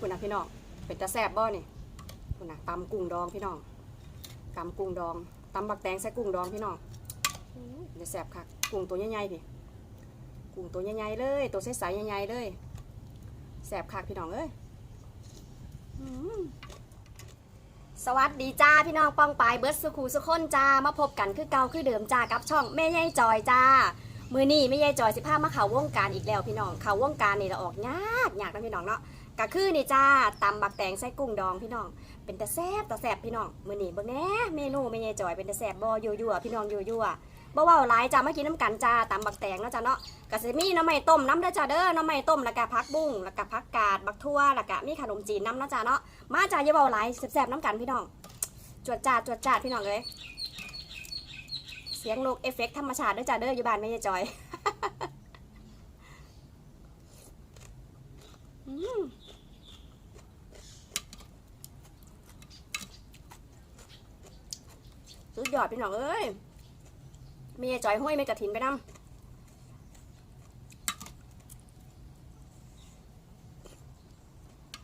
คุณนะพี่น้องเป็นตาแซบบ่นี่คุณนะตำกุ้งดองพี่น้องตำกุ้งดองตำบักแตงใส่กุ้งดองพี่น้องจะแซบคักกุ้งตัวใหญ่ๆพี่กุ้งตัวใหญ่ๆเลย ตัวใสๆใหญ่ๆเลยแซบคักพี่น้องเอ้ยสวัสดีจ้าพี่น้องป้องปายเบิร์ดสุขูสุคนจ้ามาพบกันคือเก่าคือเดิมจ้ากับช่องแม่ยายจอยจ้ามือนี่แม่ยายจอยสิพามาเขาวงการอีกแล้วพี่น้องเขาวงการนี่เราออกยากยากนะพี่น้องเนาะ ก็คือนี่จ้าตำบักแตงใส่กุ้งดองพี่น้อง เป็นตะแซบตะแซบพี่น้องมื้อนี้เบิ่งแหน่เมนูแม่ยายจอยเป็นตะแซบบ่ยั่วๆพี่น้องยั่วๆบ่เว้าหลายจ้ามากินน้ำกันจ้าตำบักแตงเนาะจ้าเนาะก็สิมีหน้ำไม้ต้มน้ำเด้อจ้าเด้อน้ำไม้ต้มแล้วก็ผักบุ้งแล้วก็ผักกาดบักทั่วแล้วก็มีขนมจีนน้ำเนาะจ้าเนาะมาจ้าอย่าเว้าหลายแซ่บๆน้ำกันพี่น้องจวดจ้าจวดจ้าพี่น้องเอ้ยเสียงนกเอฟเฟกต์ธรรมชาติเด้อจ้าเด้ออยู่บ้านแม่ยายจอย อืม สุดยอดพี่น้องเอ้ยมีไอ้จอยห้อยไม่กระถินไปนำ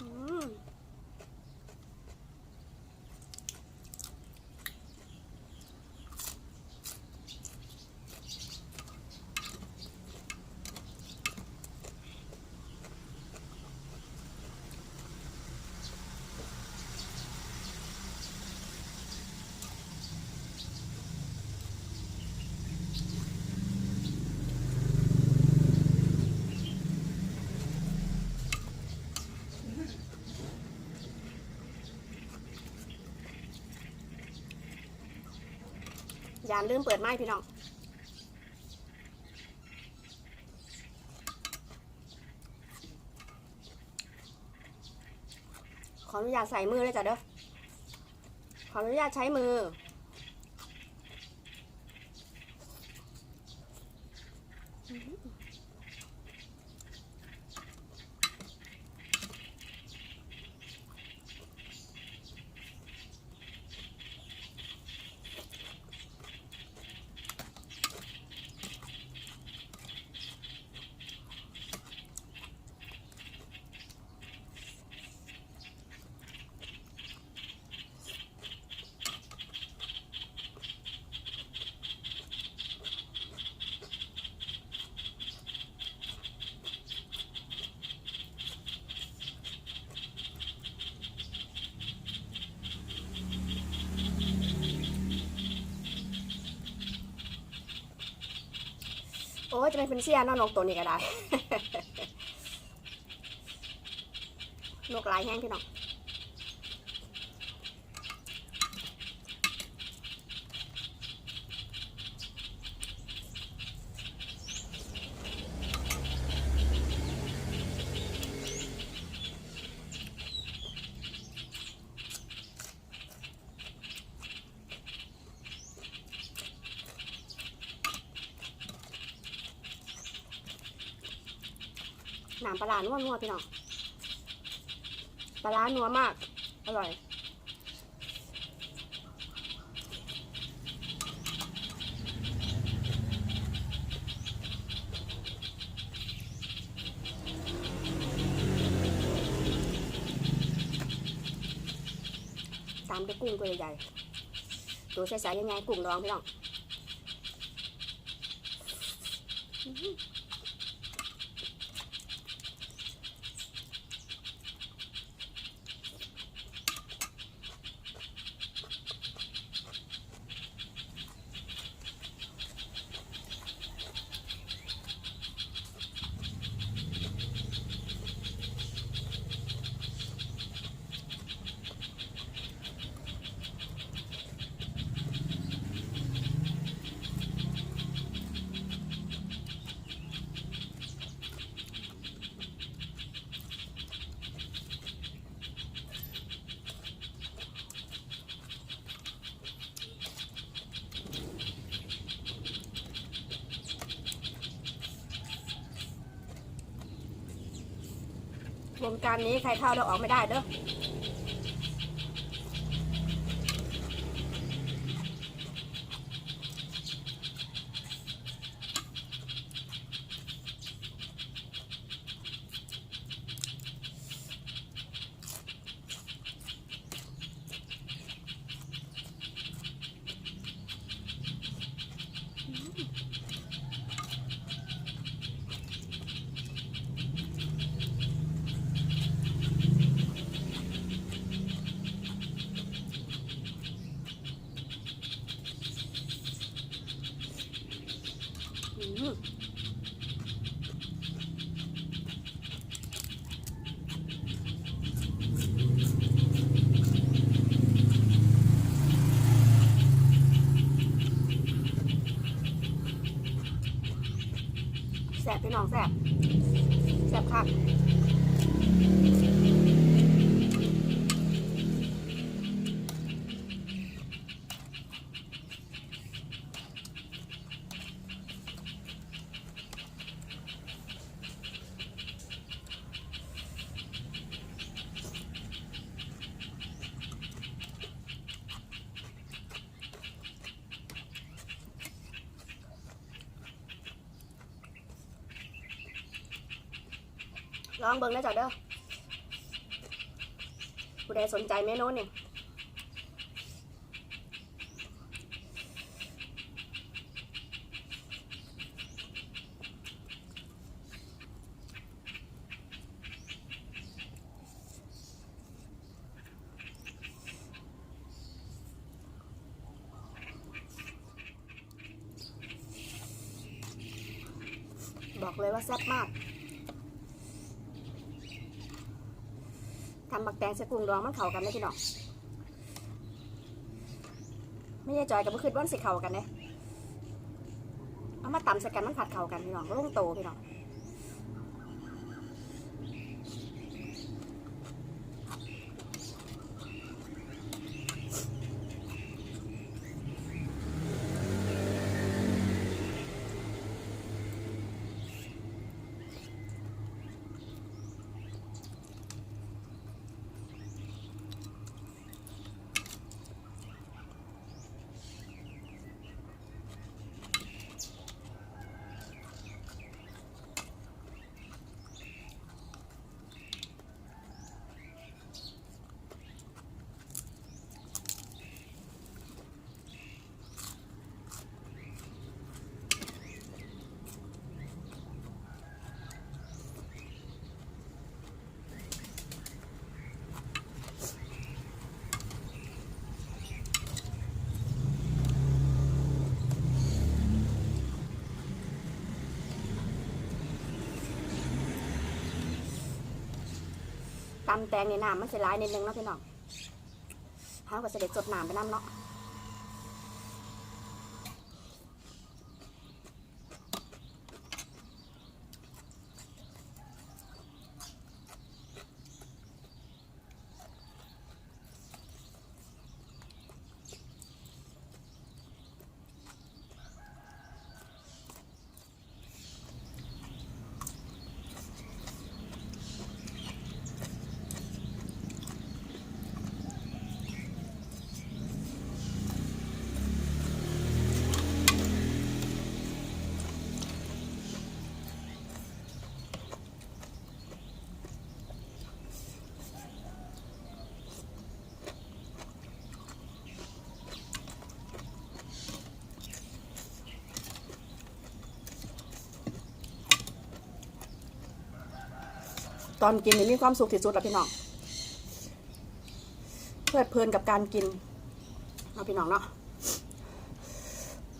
อืมอ ย่าลืมเปิดไม้พี่น้องขออนุญาตใส่มือเลยจ้ะเด้อ ขออนุญาตใช้มือ โอ้ยจะเป็นเป็นเสียนอนนกตัวนี้ก็ได้ นกลายแห้งพี่น้อง น้ำปลาร้านัวนัวๆพี่น้องปลาร้านัวมาก อร่อย ตามด้วยกุ้งตัวใหญ่ๆตัวใสๆยังไงกุ้งดองพี่น้องอื้อหือ วงการนี้ใครเข้าแล้วออกไม่ได้เด้อ อืมแสบพี่น้องแสบแสบค่ะ ลองเบิ่งได้จ้ะเด้อผู้ใดสนใจเมนูนี่บอกเลยว่าแซ่บมากำบักแตงใส่กุ้งดองมันเข้ากันได้พี่น้องไม่ใช่จอยกับมื่อคืนวันสิเข้ากันเนี่ยเอามาตำใส่กันมันผัดเข้ากันพี่น้องลงโตพี่น้อง ตำแตงในน้ำมันจะร้ายนิดนึงเนาะพี่น้องห้าก็จะเด็ดจดน้ำไปน้ำเนาะ ตอนกินนี่มีความสุขที่สุดแล้วพี่น้องเพลิดเพลินกับการกินเอาพี่น้องเนาะ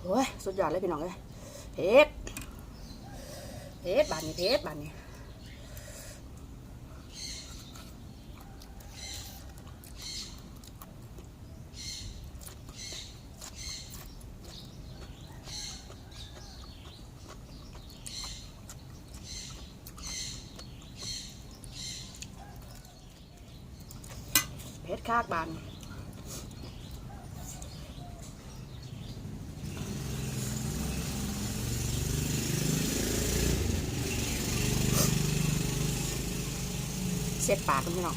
โอ้ยสุดยอดเลยพี่น้องเลยเผ็ดเผ็ดบานนี้เผ็ดบานนี้ เพชรคากบานเส็ดปากกันพี่น้อง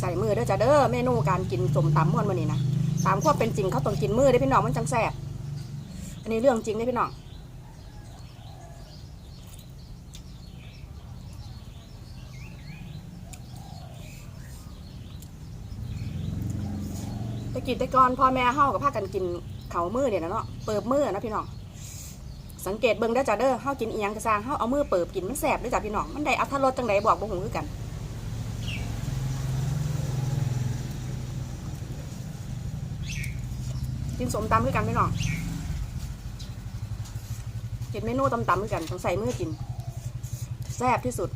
ใส่มือเด้อจ้ะเด้อเมนูการกินสมตำม่วนวันนี้นะตามความเป็นจริงเขาต้องกินมือได้พี่น้องมันจังแซ่บอันนี้เรื่องจริงได้พี่น้อง กินแต่ก่อนพ่อแม่เฮากับพากันกินเขามือเนี่ยนะเนาะเปิบมือนะพี่น้องสังเกตเบิ่งได้จ้ะเด้อเฮากินอีหยังกระซางเฮาเอามือเปิบกินมันแสบเด้จ้ะพี่น้องมันได้อัตรสจังไดบอกบ่ฮู้คือกันกินสมตำคือกันพี่น้องกินเมนูตำๆด้วยกันต้องใส่มือกิน แซ่บที่สุด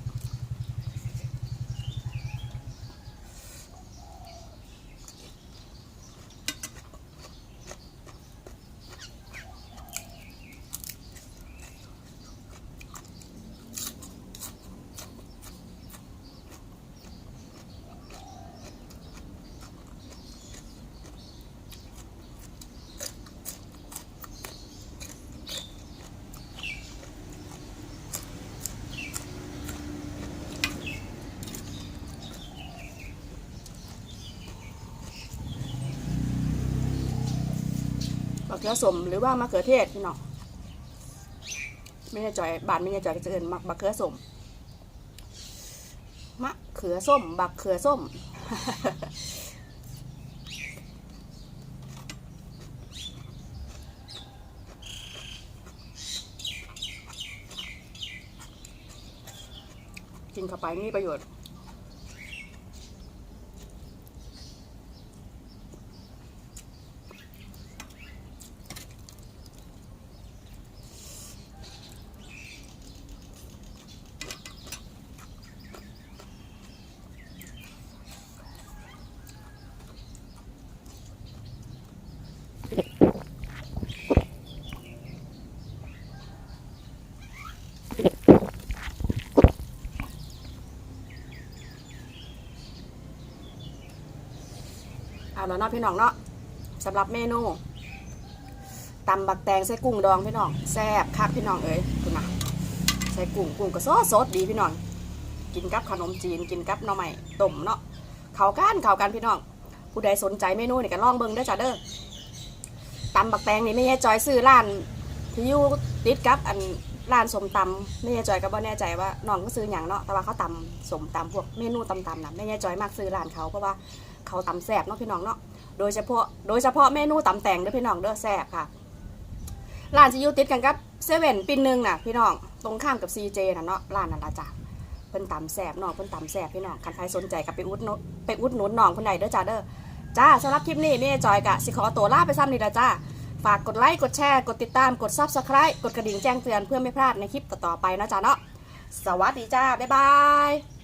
มะเขือสมหรือว่ามะเขือเทศพี่น้องไม่แน่ใจบ้านไม่แน่ใจจะเอินมักมะเขือสมมะเขือส้ม บักเขือส้มกินเข้าไปมีประโยชน์ เอาแล้วเนาะพี่น้องเนาะสำหรับเมนูตำบักแตงใส่กุ้งดองพี่น้องแซ่บคักพี่น้องเอ้ยคุณนะใส่กุ้งกุ้งก็ซอสสดดีพี่น้องกินกับขนมจีนกินกับหน่อไม้ต้มเนาะเข่ากันเข่ากันพี่น้องผู้ใดสนใจเมนูนี่ก็ลองเบิ่งเด้จ้าเด้อตำบักแตงนี่ไม่แน่จอยซื้อร้านที่อยู่ติดกับอันร้านสมตำไม่แน่จอยก็บ่แน่ใจว่าน้องก็ซื้ออย่างเนาะแต่ว่าเขาตำสมตำพวกเมนูตำๆนะไม่แน่จอยมากซื้อร้านเขาเพราะว่า เขาตำแซ่บเนาะพี่น้องเนาะโดยเฉพาะโดยเฉพาะเมนูตำแตงเด้อพี่น้องเด้อแซ่บค่ะร้านจะอยู่ติดกันกับเซเว่นปินหนึ่งน่ะพี่น้องตรงข้ามกับซีเจน่ะเนาะร้านนั่นละจ้ะเพิ่นตำแซ่บเนาะเพิ่นตำแซ่บพี่น้องคันใครสนใจก็ไปอุดหนุนไปอุดหนุนน้องคนใดเด้อจ้าเด้อจ้าสำหรับคลิปนี้แม่จอยกะสิขอตัวลาไปซ้ำนี่ละจ้าฝากกดไลค์กดแชร์กดติดตามกด Subscribe กดกระดิ่งแจ้งเตือนเพื่อไม่พลาดในคลิปต่อๆไปนะจ้าเนาะสวัสดีจ้า บ๊ายบาย